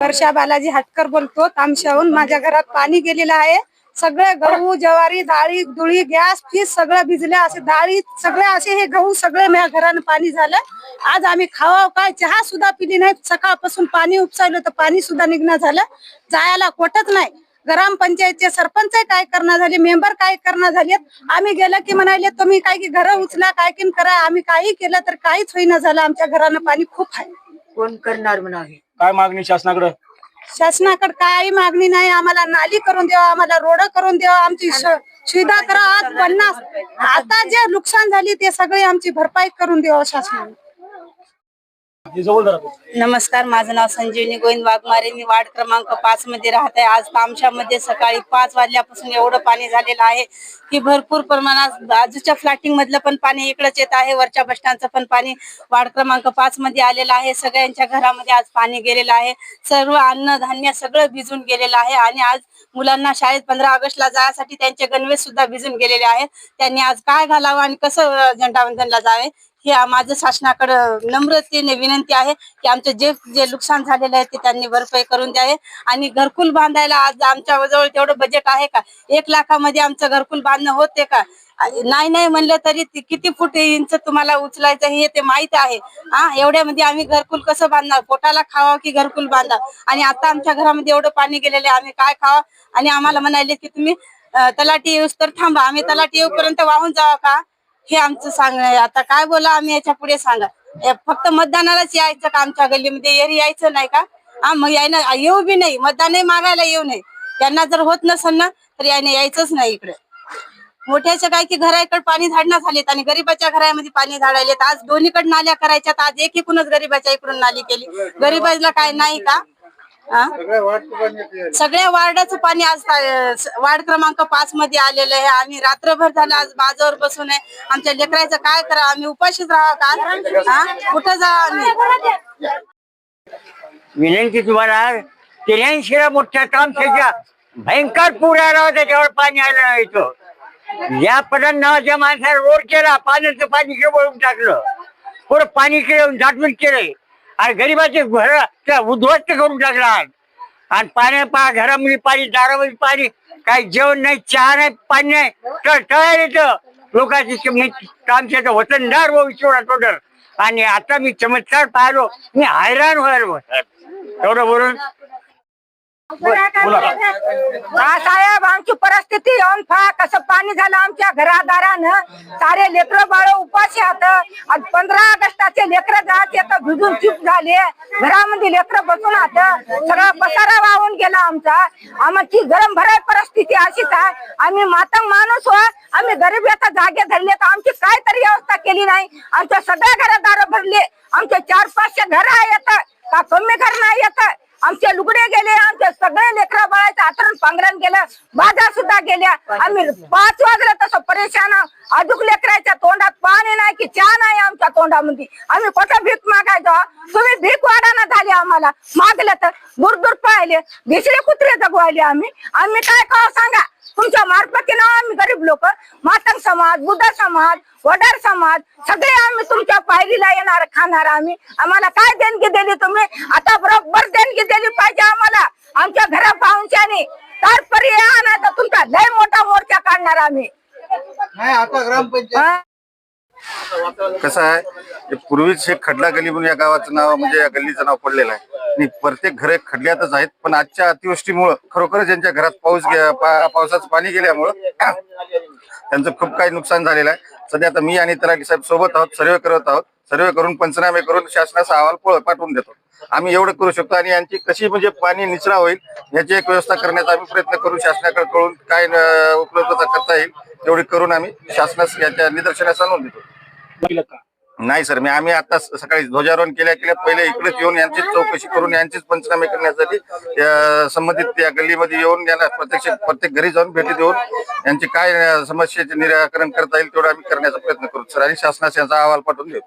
वर्षा बालाजी हटकर बोलतो तामशाहून माझ्या घरात पाणी गेलेलं आहे. सगळे गहू ज्वारी डाळी दुळी गॅस फीस सगळं भिजलं असे डाळी सगळे असे हे गहू सगळे माझ्या घरानं पाणी झालं. आज आम्ही खावा काय? चहा सुद्धा पिली नाही सकाळपासून पाणी उपसावलं तर पाणी सुद्धा निघणं झालं. जायला कोटच नाही. ग्रामपंचायतचे सरपंच काय करणार झाले? मेंबर काय करणार झालेत आम्ही गेलं की म्हणाले तुम्ही काय की घर उचला काय की करा. आम्ही काही केलं तर काहीच होईना झालं. आमच्या घरानं पाणी खूप आहे. कोण करणार म्हणा काय मागणी शासनाकडे? शासनाकडे काही मागणी नाही. आम्हाला नाली करून द्या आम्हाला रोड करून द्यावा आमची सुविधा करा. आज पन्नास आता जे नुकसान झाली ते सगळे आमची भरपाई करून द्यावं हो शासनाने. नमस्कार माझं नाव संजीवनी गोविंद वाघमारे. मी वार्ड क्रमांक पाच मध्ये राहत. आहे आज तामशामध्ये सकाळी पाच वाजल्यापासून एवढं पाणी झालेलं आहे की भरपूर प्रमाणात बाजूच्या फ्लॅटिंग मधलं पण पाणी इकडंच येत आहे. वरच्या बसस्टँडचं पण पाणी वार्ड क्रमांक पाच मध्ये आलेलं आहे. सगळ्यांच्या घरामध्ये आज पाणी गेलेलं आहे. सर्व अन्नधान्य सगळं भिजून गेलेलं आहे आणि आज मुलांना शाळेत पंधरा ऑगस्टला जायसाठी त्यांचे गणवेश सुद्धा भिजून गेलेले आहेत. त्यांनी आज काय घालावं आणि कसं अं, झेंडावंदनला जावे हे माझं शासनाकडं नम्रतेने विनंती आहे की आमचं जे जे नुकसान झालेलं आहे ते त्यांनी भरपाई करून द्यावे. आणि घरकुल बांधायला आज आमच्या जवळ तेवढं बजेट आहे का? एक लाखामध्ये आमचं घरकुल बांधणं होते का? नाही नाही म्हणलं तरी किती फूट इंच तुम्हाला उचलायचं हे ते माहीत आहे. हा एवढ्यामध्ये आम्ही घरकुल कसं बांधणार? पोटाला खावा की घरकुल बांधा आणि आता आमच्या घरामध्ये एवढं पाणी गेलेलं आहे आम्ही काय खावा? आणि आम्हाला म्हणाले की तुम्ही तलाटी येऊस तर थांबा. आम्ही तलाटी येऊपर्यंत वाहून जावा का? हे आमचं सांगणं आहे. आता काय बोला आम्ही याच्यापुढे सांगा. फक्त मतदानालाच यायचं का आमच्या गल्लीमध्ये? एरी यायचं नाही का? हा मग यायना येऊ बी नाही. मतदानही मागायला येऊ नये त्यांना जर होत नसेल ना तर यायने यायचंच नाही इकडे. मोठ्याच्या काय की घराकडे पाणी झाडणं झालेत आणि गरीबाच्या घरामध्ये पाणी झाडायलेत. आज दोन्हीकडे नाल्या करायच्यात. आज एक एकूणच गरीबाच्या इकडून नाली केली. गरीबाला काय नाही का? हा? सगळ्या वार्डाचं पाणी आज वार्ड क्रमांक पाच मध्ये आलेलं आहे. आम्ही रात्रभर झालं आज बाजावर बसून आहे. आमच्या लेकरायचं काय करा आम्ही उपाशीच राहा का? हा? कुठं जा आम्ही? विनंती तुम्हाला त्र्याऐंशीला मोठ्या तामशेच्या भयंकर पूर आला त्याच्यावर पाणी आलं नाही इथं या पदात नावाच्या माणसाला रोड केला पाण्याचं पाणी वळून टाकलं. पुरं पाणी केलं झाटून केलंय. आणि गरीबाचे घर उद्ध्वस्त करून आज. आणि पाण्या पा घरामध्ये पाणी दारामध्ये पाणी काही जेवण नाही चहा नाही पाणी नाही. तर टळायला येतं लोकांची तामशेचं वतनदार व विश्वनाथ टोडर आणि आता मी चमत्कार पाहिलो. मी हैराण व्हायलो एवढं बोलून साहेब आमची परिस्थिती येऊन पहा कसं पाणी झालं आमच्या घरादारानं? सारे लेकर बाळ उपाशी आहात आज पंधरा ऑगस्टाचे लेकर जायचे तर भिजून चूप झाले. घरामध्ये लेकर बसून आहात सगळा पसारा वाहून गेला आमचा. आमची गरम भराय परिस्थिती अशीच आहे. आम्ही मातंग माणूस हो. आम्ही गरीब एका जागे धरले. तर आमची काय तरी व्यवस्था केली नाही. आमच्या सगळ्या घरादार भरले. आमचे चार पाचशे घर येत का कमी घर नाही येत आमचे लुगडे गेले आमचे सगळे लेकरा बाळायचं आतरण पांघरण गेलं बाजार सुद्धा गेल्या. आम्ही पाच वाजले तसं परेशान. अजून लेकराच्या तोंडात पाणी नाही की चहा नाही आमच्या तोंडामध्ये. आम्ही कुठं भीक मागायचो? तुम्ही भीक वाढाना झाली आम्हाला. मागलं तर दूर दूर पाहिले भिसरे कुत्रे जगवायले आम्ही. आम्ही काय का सांगा? तुमच्या मार्फतीनं आम्ही गरीब लोक मातंग समाज बुद्ध समाज वडार समाज सगळे आम्ही तुमच्या पायरीला येणार खाणार आम्ही. आम्हाला काय देणगी दिली तुम्ही? आता बरोबर देणगी दिली पाहिजे आम्हाला. आमच्या घरा पाहुणच्याने तर पर्याय नाही तर तुमचा लय मोठा मोर्चा काढणार आम्ही. हा? कसं आहे पूर्वीच हे खडला गली म्हणून या गावाचं नाव म्हणजे या गल्लीचं नाव पडलेलं आहे. आणि प्रत्येक घरे खडल्यातच आहेत पण आजच्या अतिवृष्टीमुळं खरोखरच ज्यांच्या घरात पाऊस पावसाचं पाणी गेल्यामुळं त्यांचं खूप काही नुकसान झालेलं आहे. सध्या आता मी आणि तलाठी साहेब सोबत आहोत सर्वे करत आहोत. सर्वे करून पंचनामे करून शासनाचा अहवाल पाठवून देतो. आम्ही एवढं करू शकतो आणि यांची कशी म्हणजे पाणी निचरा होईल याची एक व्यवस्था करण्याचा आम्ही प्रयत्न करू शासनाकडे कळून काय उपलब्धता करता येईल तेवढी करून आम्ही शासनास याच्या निदर्शनास आणून देतो. का? नाही सर मी आम्ही आता सकाळी ध्वजारोहण केल्या केल्या पहिले इकडेच येऊन यांचीच चौकशी करून यांचीच पंचनामे करण्यासाठी संबंधित त्या गल्लीमध्ये येऊन यांना प्रत्यक्ष प्रत्येक घरी जाऊन भेटी देऊन यांची काय समस्येचे निराकरण करता येईल तेवढं आम्ही करण्याचा प्रयत्न करू सर आणि शासनास याचा अहवाल पाठवून देऊ.